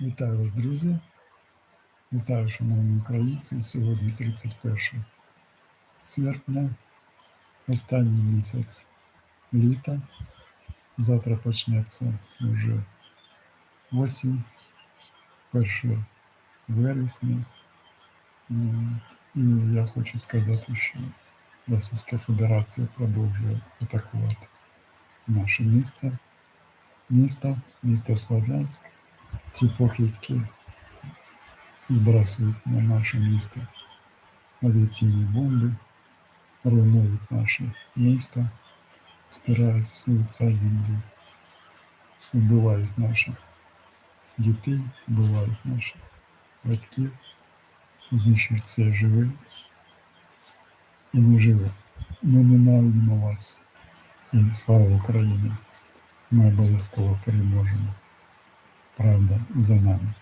Вітаю вас, друзі. Вітаю, шановні українці. Сьогодні 31 серпня, останній місяць літа. Завтра почнеться вже осінь, 1 вересня. От. І я хочу сказати, що Російська Федерація продовжує атакувати наше місце, місто, місто Слов'янськ. Ці похідки збрасують на наше місто авіаційні бомби, руйнують наше місто, стирають з лиця землі, вбивають наших дітей, вбивають наших батьків, знищують все живе і неживе. Ми ненавидимо вас і слава Україні! Ми обов'язково переможемо. Правда за нами.